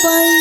apa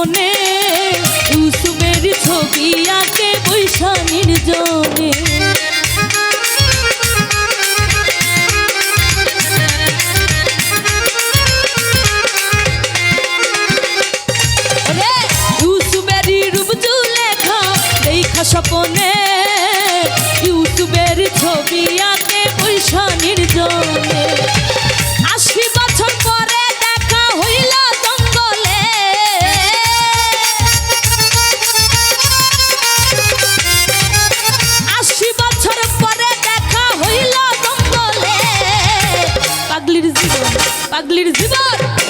স্বপ্নে ইউসুফের ছবি আঁকে বৈশানীর জনে। পাগলির